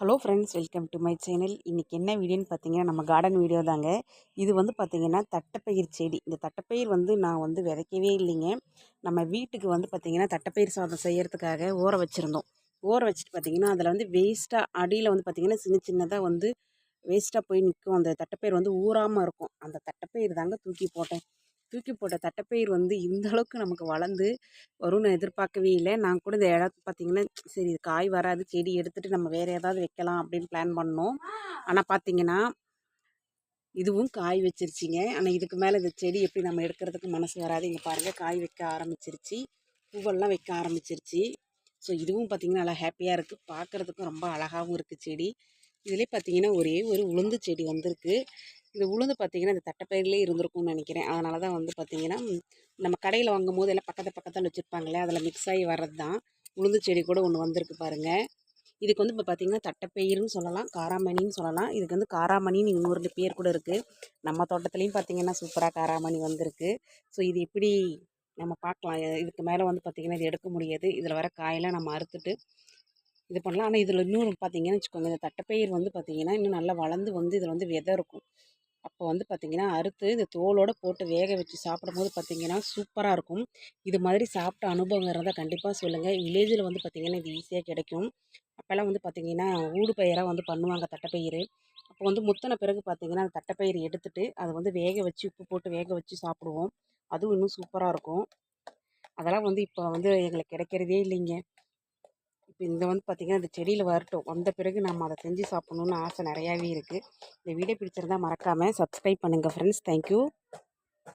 Hello friends welcome to my channel. இன்றைக்கி என்ன வீடியோன்னு பார்த்தீங்கன்னா நம்ம கார்டன் வீடியோ தாங்க. இது வந்து பார்த்திங்கன்னா தட்டைப்பயிர் செடி. இந்த தட்டைப்பயிர் வந்து நான் வந்து விதைக்கவே இல்லைங்க. நம்ம வீட்டுக்கு வந்து பார்த்திங்கன்னா தட்டைப்பயிர் சாதம் செய்கிறதுக்காக ஊற வச்சுருந்தோம். ஊற வச்சுட்டு பார்த்திங்கன்னா அதில் வந்து வேஸ்ட்டாக அடியில் வந்து பார்த்திங்கன்னா சின்ன சின்னதாக வந்து வேஸ்ட்டாக போய் நிற்கும் அந்த தட்டைப்பயிர் வந்து ஊறாமல் இருக்கும். அந்த தட்டைப்பயிர் தாங்க தூக்கி போட்டேன். தூக்கி போட்ட தட்டைப்பயிர் வந்து இந்த அளவுக்கு நமக்கு வளர்ந்து வரும்னு எதிர்பார்க்கவே இல்லை. நான் கூட இந்த இடம் பார்த்திங்கன்னா சரி இது காய் வராது செடி எடுத்துகிட்டு நம்ம வேறு ஏதாவது வைக்கலாம் அப்படின்னு பிளான் பண்ணோம். ஆனால் பார்த்திங்கன்னா இதுவும் காய் வச்சிருச்சிங்க. ஆனால் இதுக்கு மேலே இந்த செடி எப்படி நம்ம எடுக்கிறதுக்கு மனசு வராது. இங்கே பாருங்கள் காய் வைக்க ஆரம்பிச்சிருச்சு. பூவெல்லாம் வைக்க ஆரம்பிச்சிருச்சு. ஸோ இதுவும் பார்த்திங்கன்னா நல்லா ஹாப்பியாக இருக்குது பார்க்குறதுக்கும் ரொம்ப அழகாகவும் இருக்குது செடி. இதிலே பார்த்திங்கன்னா ஒரே ஒரு உளுந்து செடி வந்திருக்கு. இது உளுந்து பார்த்திங்கன்னா இந்த தட்டைப்பயிர்லேயே இருந்திருக்கும்னு நினைக்கிறேன். அதனால தான் வந்து பார்த்திங்கன்னா நம்ம கடையில் வாங்கும் போது எல்லாம் பக்கத்து பக்கத்தில் வச்சுருப்பாங்களே அதில் மிக்ஸ் ஆகி வர்றது தான் உளுந்து செடி கூட ஒன்று வந்திருக்கு பாருங்கள் இதுக்கு வந்து இப்போ பார்த்திங்கன்னா தட்டைப்பயிர்னு சொல்லலாம் காராமணின்னு சொல்லலாம். இதுக்கு வந்து காராமணின்னு இன்னொரு பேர் கூட இருக்குது நம்ம தோட்டத்துலேயும் பார்த்திங்கன்னா சூப்பராக காராமணி வந்திருக்கு. ஸோ இது எப்படி நம்ம பார்க்கலாம் இதுக்கு மேலே வந்து பார்த்திங்கன்னா இது எடுக்க முடியாது. இதில் வர காயெல்லாம் நம்ம அறுத்துட்டு இது பண்ணலாம். ஆனால் இதில் இன்னொரு பார்த்தீங்கன்னு வச்சுக்கோங்க இந்த தட்டைப்பயிர் வந்து பார்த்திங்கன்னா இன்னும் நல்லா வளர்ந்து வந்து இதில் வந்து விதை இருக்கும். அப்போ வந்து பார்த்திங்கன்னா அறுத்து இந்த தோலோடு போட்டு வேக வச்சு சாப்பிடும்போது பார்த்திங்கன்னா சூப்பராக இருக்கும். இது மாதிரி சாப்பிட்ட அனுபவம் இருந்தால் கண்டிப்பாக சொல்லுங்கள் வில்லேஜில் வந்து பார்த்திங்கன்னா இது ஈஸியாக கிடைக்கும். அப்போல்லாம் வந்து பார்த்திங்கன்னா ஊடு பயிராக வந்து பண்ணுவாங்க தட்டைப்பயிறு. அப்போ வந்து முத்தின பிறகு பார்த்திங்கன்னா அந்த தட்டைப்பயிறு எடுத்துகிட்டு அதை வந்து வேக வச்சு உப்பு போட்டு வேக வச்சு சாப்பிடுவோம். அதுவும் இன்னும் சூப்பராக இருக்கும். அதெல்லாம் வந்து இப்போ வந்து எங்களுக்கு கிடைக்கிறதே இல்லைங்க. இந்த வந்து பார்த்திங்கன்னா இந்த செடியில் வரட்டும். வந்த பிறகு நம்ம அதை செஞ்சு சாப்பிட்ணுன்னு ஆசை நிறையாவே இருக்குது இந்த வீடியோ பிடிச்சிருந்தால் மறக்காமல் சப்ஸ்கிரைப் பண்ணுங்கள் ஃப்ரெண்ட்ஸ் தேங்க்யூ